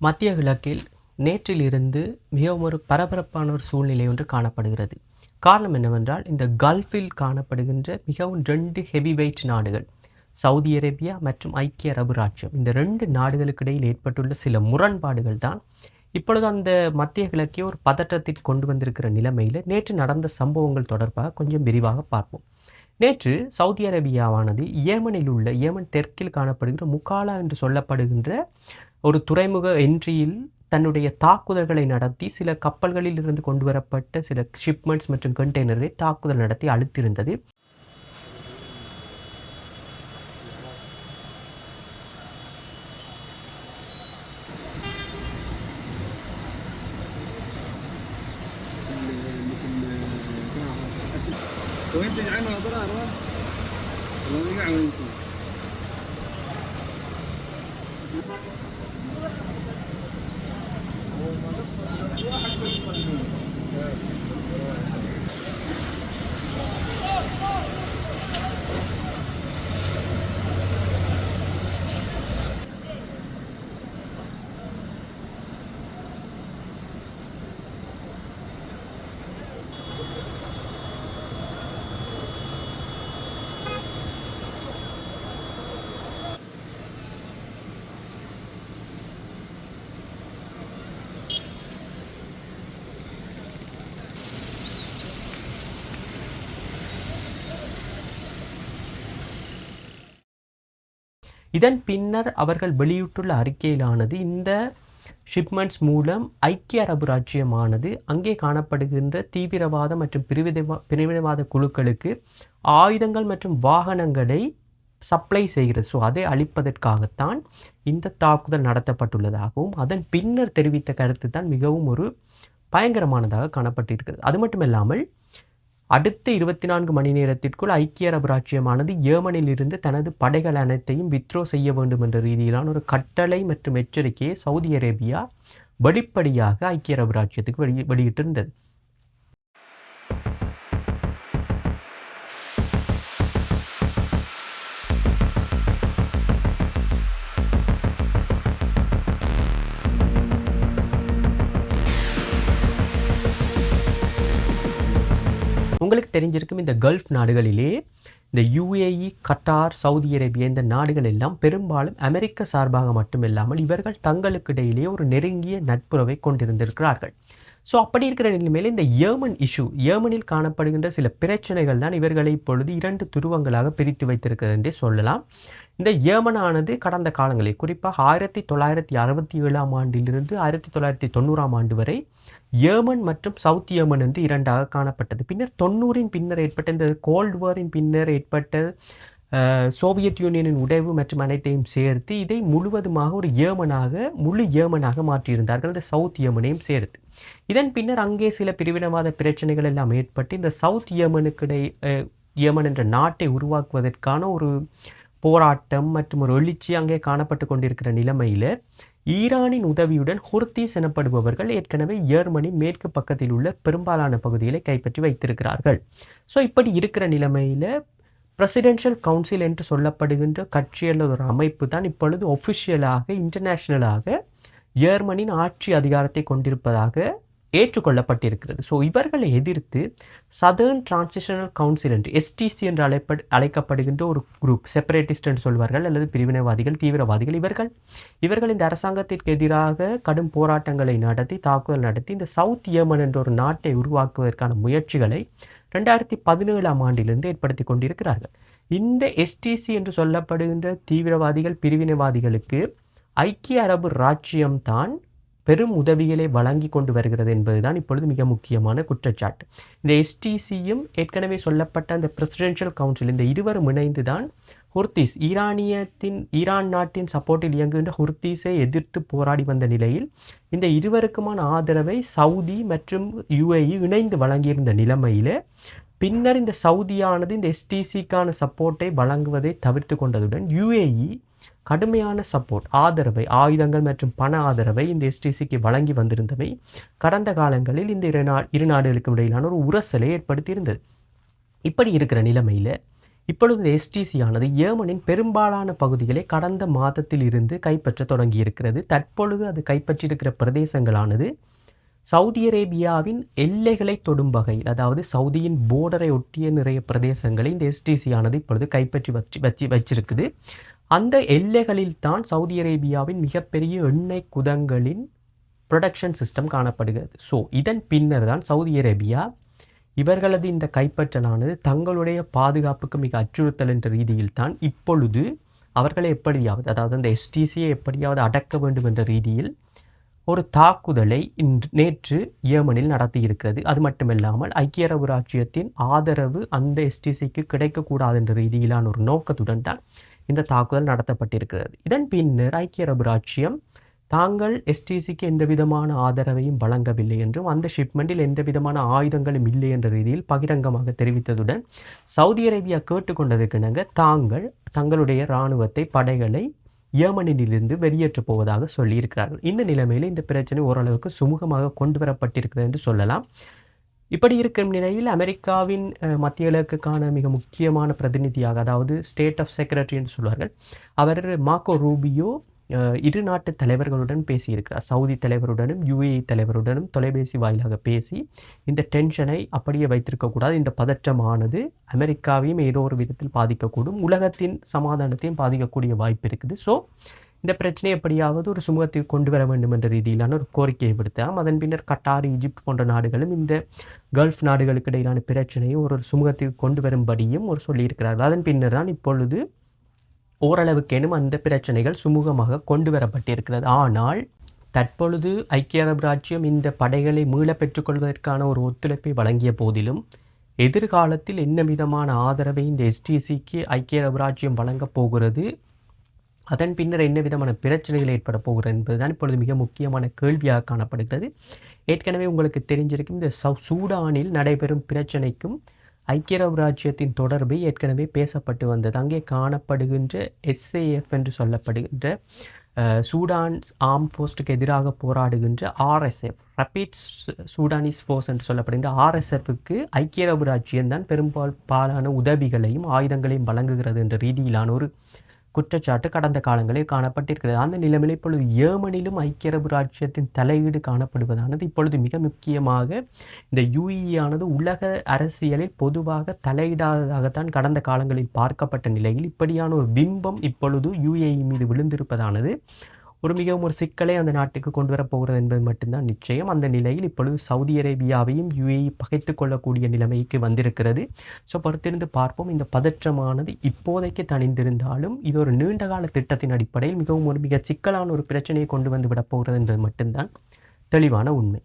மத்திய கிழக்கில் நேற்றிலிருந்து மிகவும் ஒரு பரபரப்பான ஒரு சூழ்நிலை ஒன்று காணப்படுகிறது. காரணம் என்னவென்றால் இந்த கல்ஃபில் காணப்படுகின்ற மிகவும் ரெண்டு ஹெவி வெயிட் நாடுகள் சவுதி அரேபியா மற்றும் ஐக்கிய அரபு ராஜ்யம். இந்த ரெண்டு நாடுகளுக்கு இடையில் ஏற்பட்டுள்ள சில முரண்பாடுகள் தான் இப்பொழுது அந்த மத்திய கிழக்கே ஒரு பதற்றத்திற்கு கொண்டு வந்திருக்கிற நிலைமையில் நேற்று நடந்த சம்பவங்கள் தொடர்பாக கொஞ்சம் விரிவாக பார்ப்போம். நேற்று சவுதி அரேபியாவானது ஏமனில் உள்ள ஏமன் தெற்கில் காணப்படுகிற முக்காலா என்று சொல்லப்படுகின்ற ஒரு துறைமுக என்ட்ரியில் தன்னுடைய தாக்குதல்களை நடத்தி சில கப்பல்களில் இருந்து கொண்டு வரப்பட்ட சில ஷிப்மெண்ட்ஸ் மற்றும் கண்டெய்னரை தாக்குதல் நடத்தி அழுத்திருந்தது وانت جعان ناظرة أروح والله قاعد இதன் பின்னர் அவர்கள் வெளியிட்டுள்ள அறிக்கையிலானது இந்த ஷிப்மெண்ட்ஸ் மூலம் ஐக்கிய அரபு ராஜ்யமானது அங்கே காணப்படுகின்ற தீவிரவாத மற்றும் பிரிவிதவா பிரிவினவாத குழுக்களுக்கு ஆயுதங்கள் மற்றும் வாகனங்களை சப்ளை செய்கிறது. ஸோ அதை அழிப்பதற்காகத்தான் இந்த தாக்குதல் நடத்தப்பட்டுள்ளதாகவும் அதன் பின்னர் தெரிவித்த கருத்து தான் மிகவும் ஒரு பயங்கரமானதாக காணப்பட்டிருக்கிறது. அது மட்டும் இல்லாமல் அடுத்த இருபத்தி நான்கு மணி நேரத்திற்குள் ஐக்கிய அரபு ராச்சியமானது ஏமனில் இருந்து தனது படைகள் அனைத்தையும் வித்ரோ செய்ய வேண்டும் என்ற ரீதியிலான ஒரு கட்டளை மற்றும் எச்சரிக்கையை சவுதி அரேபியா வெளிப்படையாக ஐக்கிய அரபு ராச்சியத்துக்கு வெளி வெளியிட்டிருந்தது. உங்களுக்கு தெரிஞ்சிருக்கும் இந்த கல்ஃப் நாடுகளிலே இந்த யுஏஇ கட்டார் சவுதி அரேபியா இந்த நாடுகள் எல்லாம் பெரும்பாலும் அமெரிக்க சார்பாக மட்டுமில்லாமல் இவர்கள் தங்களுக்கு இடையிலேயே ஒரு நெருங்கிய நட்புறவை கொண்டிருந்திருக்கிறார்கள். ஸோ அப்படி இருக்கிற நிலைமையில் இந்த ஏமன் இஷ்யூ ஏமனில் காணப்படுகின்ற சில பிரச்சனைகள் தான் இவர்களை இப்பொழுது இரண்டு துருவங்களாக பிரித்து வைத்திருக்கிறது என்றே சொல்லலாம். இந்த ஏமனானது கடந்த காலங்களில் குறிப்பாக ஆயிரத்தி தொள்ளாயிரத்தி அறுபத்தி ஏழாம் ஆண்டிலிருந்து ஆயிரத்தி தொள்ளாயிரத்தி தொண்ணூறாம் ஆண்டு வரை ஏமன் மற்றும் சவுத் ஏமன் என்று இரண்டாக காணப்பட்டது. பின்னர் தொண்ணூறின் பின்னர் ஏற்பட்ட இந்த கோல்டு வாரின் பின்னர் ஏற்பட்ட சோவியத் யூனியனின் உடைவு மற்றும் அனைத்தையும் சேர்த்து இதை முழுவதுமாக ஒரு ஏமனாக முழு ஏமனாக மாற்றியிருந்தார்கள் இந்த சவுத் ஏமனையும் சேர்த்து. இதன் பின்னர் அங்கே சில பிரிவினவாத பிரச்சனைகள் எல்லாம் ஏற்பட்டு இந்த சவுத் ஏமனுக்கிடை ஏமன் என்ற நாட்டை உருவாக்குவதற்கான ஒரு போராட்டம் மற்றும் ஒரு எழுச்சி அங்கே காணப்பட்டு கொண்டிருக்கிற நிலைமையில் ஈரானின் உதவியுடன் ஹுர்தீஸ் எனப்படுபவர்கள் ஏற்கனவே ஜெர்மனின் மேற்கு பக்கத்தில் உள்ள பெரும்பாலான பகுதிகளை கைப்பற்றி வைத்திருக்கிறார்கள். ஸோ இப்படி இருக்கிற நிலைமையில் பிரசிடென்ஷியல் கவுன்சில் என்று சொல்லப்படுகின்ற கட்சி அல்லது ஒரு அமைப்பு தான் இப்பொழுது ஒஃபிஷியலாக இன்டர்நேஷ்னலாக ஜெர்மனின் ஆட்சி அதிகாரத்தை கொண்டிருப்பதாக ஏற்றுக்கொள்ளப்பட்டிருக்கிறது. ஸோ இவர்களை எதிர்த்து சதர்ன் டிரான்சிஷனல் கவுன்சில் என்று எஸ்டிசி என்று அழைப்ப அழைக்கப்படுகின்ற ஒரு குரூப் செப்பரேட்டிஸ்ட் என்று சொல்வார்கள் அல்லது பிரிவினைவாதிகள் தீவிரவாதிகள் இவர்கள் இவர்கள் இந்த அரசாங்கத்திற்கு எதிராக கடும் போராட்டங்களை நடத்தி தாக்குதல் நடத்தி இந்த சவுத் ஏமன் என்ற ஒரு நாட்டை உருவாக்குவதற்கான முயற்சிகளை ரெண்டாயிரத்தி பதினேழாம் ஆண்டிலிருந்து ஏற்படுத்தி கொண்டிருக்கிறார்கள். இந்த எஸ்டிசி என்று சொல்லப்படுகின்ற தீவிரவாதிகள் பிரிவினைவாதிகளுக்கு ஐக்கிய அரபு ராச்சியம்தான் பெரும் உதவிகளை வழங்கி கொண்டு வருகிறது என்பதுதான் இப்பொழுது மிக முக்கியமான குற்றச்சாட்டு. இந்த எஸ்டிசியும் ஏற்கனவே சொல்லப்பட்ட அந்த பிரசிடென்ஷியல் கவுன்சில் இந்த இருவரும் இணைந்து தான் ஹுர்தீஸ் ஈரானியத்தின் ஈரான் நாட்டின் சப்போர்ட்டில் இயங்குகின்ற ஹுர்தீஸை எதிர்த்து போராடி வந்த நிலையில் இந்த இருவருக்குமான ஆதரவை சவுதி மற்றும் யுஏஇ இணைந்து வழங்கியிருந்த நிலைமையில் பின்னர் இந்த சவுதியானது இந்த எஸ்டிசிக்கான சப்போர்ட்டை வழங்குவதை தவிர்த்து கொண்டதுடன் யுஏஇ கடுமையான சப்போர்ட் ஆதரவை ஆயுதங்கள் மற்றும் பண ஆதரவை இந்த எஸ்டிசிக்கு வழங்கி வந்திருந்தவை கடந்த காலங்களில் இந்த இரு நா இரு நாடுகளுக்கும் இடையிலான ஒரு உரசலை ஏற்படுத்தியிருந்தது. இப்படி இருக்கிற நிலைமையில் இப்பொழுது இந்த எஸ்டிசி ஆனது ஏமனின் பெரும்பாலான பகுதிகளை கடந்த மாதத்தில் இருந்து கைப்பற்ற தொடங்கியிருக்கிறது. தற்பொழுது அது கைப்பற்றியிருக்கிற பிரதேசங்களானது சவுதி அரேபியாவின் எல்லைகளை தொடும் வகையில் அதாவது சவுதியின் போர்டரை ஒட்டிய நிறைய பிரதேசங்களை இந்த எஸ்டிசி ஆனது இப்பொழுது கைப்பற்றி வச்சு வச்சு வச்சிருக்குது. அந்த எல்லைகளில் தான் சவுதி அரேபியாவின் மிகப்பெரிய எண்ணெய் குதங்களின் ப்ரொடக்ஷன் சிஸ்டம் காணப்படுகிறது. ஸோ இதன் பின்னர் தான் சவுதி அரேபியா இவர்களது இந்த கைப்பற்றலானது தங்களுடைய பாதுகாப்புக்கு மிக அச்சுறுத்தல் என்ற ரீதியில் தான் இப்பொழுது அவர்களை எப்படியாவது அதாவது அந்த எஸ்டிசியை எப்படியாவது அடக்க வேண்டும் என்ற ரீதியில் ஒரு தாக்குதலை இன்று நேற்று ஏமனில் நடத்தியிருக்கிறது. அது மட்டுமில்லாமல் ஐக்கிய அரபு ராஜ்யத்தின் ஆதரவு அந்த எஸ்டிசிக்கு கிடைக்கக்கூடாது என்ற ரீதியிலான ஒரு நோக்கத்துடன் தான் இந்த தாக்குதல் நடத்தப்பட்டிருக்கிறது. இதன் பின்னர் ஐக்கிய அரபு ராச்சியம் தாங்கள் எஸ்டிசிக்கு எந்த விதமான ஆதரவையும் வழங்கவில்லை என்றும் அந்த ஷிப்மெண்டில் எந்த விதமான ஆயுதங்களும் இல்லை என்ற ரீதியில் பகிரங்கமாக தெரிவித்ததுடன் சவுதி அரேபியா கேட்டுக்கொண்டதற்கிணங்க தாங்கள் தங்களுடைய இராணுவத்தை படைகளை ஏமனிலிருந்து வெளியேற்றப் போவதாக சொல்லியிருக்கிறார்கள். இந்த நிலைமையில் இந்த பிரச்சனை ஓரளவுக்கு சுமூகமாக கொண்டு வரப்பட்டிருக்கிறது என்று சொல்லலாம். இப்படி இருக்கும் நிலையில் அமெரிக்காவின் மத்திய இலக்குக்கான மிக முக்கியமான பிரதிநிதியாக அதாவது ஸ்டேட் ஆஃப் செக்ரட்டரின்னு சொல்வார்கள் அவர் மாக்கோ ரூபியோ இரு நாட்டு தலைவர்களுடன் பேசியிருக்கிறார். சவுதி தலைவருடனும் யுஏஇ தலைவருடனும் தொலைபேசி வாயிலாக பேசி இந்த டென்ஷனை அப்படியே வைத்திருக்கக்கூடாது. இந்த பதற்றமானது அமெரிக்காவையும் ஏதோ ஒரு விதத்தில் பாதிக்கக்கூடும். உலகத்தின் சமாதானத்தையும் பாதிக்கக்கூடிய வாய்ப்பு இருக்குது. ஸோ இந்த பிரச்சனை எப்படியாவது ஒரு சுமூகத்தில் கொண்டு வர வேண்டும் என்ற ரீதியிலான ஒரு கோரிக்கையை விடுத்தாம் அதன் பின்னர் கட்டார் ஈஜிப்ட் போன்ற நாடுகளும் இந்த கல்ஃப் நாடுகளுக்கு இடையிலான பிரச்சனையை ஒரு சுமூகத்தில் கொண்டு வரும்படியும் ஒரு சொல்லியிருக்கிறார்கள். அதன் பின்னர் தான் இப்பொழுது ஓரளவுக்கேனும் அந்த பிரச்சனைகள் சுமூகமாக கொண்டு வரப்பட்டிருக்கிறது. ஆனால் தற்பொழுது ஐக்கிய அரபு ராஜ்யம் இந்த படைகளை மீள பெற்றுக்கொள்வதற்கான ஒரு ஒத்துழைப்பை வழங்கிய போதிலும் எதிர்காலத்தில் என்ன விதமான ஆதரவை இந்த எஸ்டிசிக்கு ஐக்கிய அரபு ராஜ்யம் வழங்கப் போகிறது அதன் பின்னர் என்ன விதமான பிரச்சனைகள் ஏற்பட போகிறது என்பதுதான் இப்பொழுது மிக முக்கியமான கேள்வியாக காணப்படுகிறது. ஏற்கனவே உங்களுக்கு தெரிஞ்சிருக்கும் இந்த சவு சூடானில் நடைபெறும் பிரச்சனைக்கும் ஐக்கிய அரபு ராஜ்யத்தின் தொடர்பு ஏற்கனவே பேசப்பட்டு வந்தது. அங்கே காணப்படுகின்ற எஸ்ஏஎஃப் என்று சொல்லப்படுகின்ற சூடான்ஸ் சூடான் ஆர்ம் ஃபோர்ஸ்டுக்கு எதிராக போராடுகின்ற ஆர்எஸ்எஃப் ரப்பீட் சூடானிஸ் ஃபோர்ஸ் என்று சொல்லப்படுகின்ற ஆர்எஸ்எஃப்க்கு ஐக்கிய அரபு ராஜ்யம் தான் பெரும்பாலான உதவிகளையும் ஆயுதங்களையும் வழங்குகிறது என்ற ரீதியிலான ஒரு குற்றச்சாட்டு கடந்த காலங்களில் காணப்பட்டிருக்கிறது. அந்த நிலைமையில் இப்பொழுது ஏமனிலும் ஐக்கிய அரபு ராஜ்யத்தின் தலையீடு காணப்படுவதானது இப்பொழுது மிக முக்கியமாக இந்த UAE உலக அரசியலில் பொதுவாக தலையிடாததாகத்தான் கடந்த காலங்களில் பார்க்கப்பட்ட நிலையில் இப்படியான ஒரு பிம்பம் இப்பொழுது UAE மீது விழுந்திருப்பதானது. ஒரு மிகவும் ஒரு சிக்கலை அந்த நாட்டுக்கு கொண்டு வரப்போகிறது என்பது மட்டும்தான். நிச்சயம் அந்த நிலையில் இப்பொழுது சவுதி அரேபியாவையும் யுஏஇ பகைத்து கொள்ளக்கூடிய நிலைமைக்கு வந்திருக்கிறது. ஸோ பொறுத்திருந்து பார்ப்போம். இந்த பதற்றமானது இப்போதைக்கு தணிந்திருந்தாலும் இது ஒரு நீண்டகால திட்டத்தின் அடிப்படையில் மிகவும் ஒரு மிக சிக்கலான ஒரு பிரச்சனையை கொண்டு வந்து விடப்போகிறது என்பது மட்டும்தான் தெளிவான உண்மை.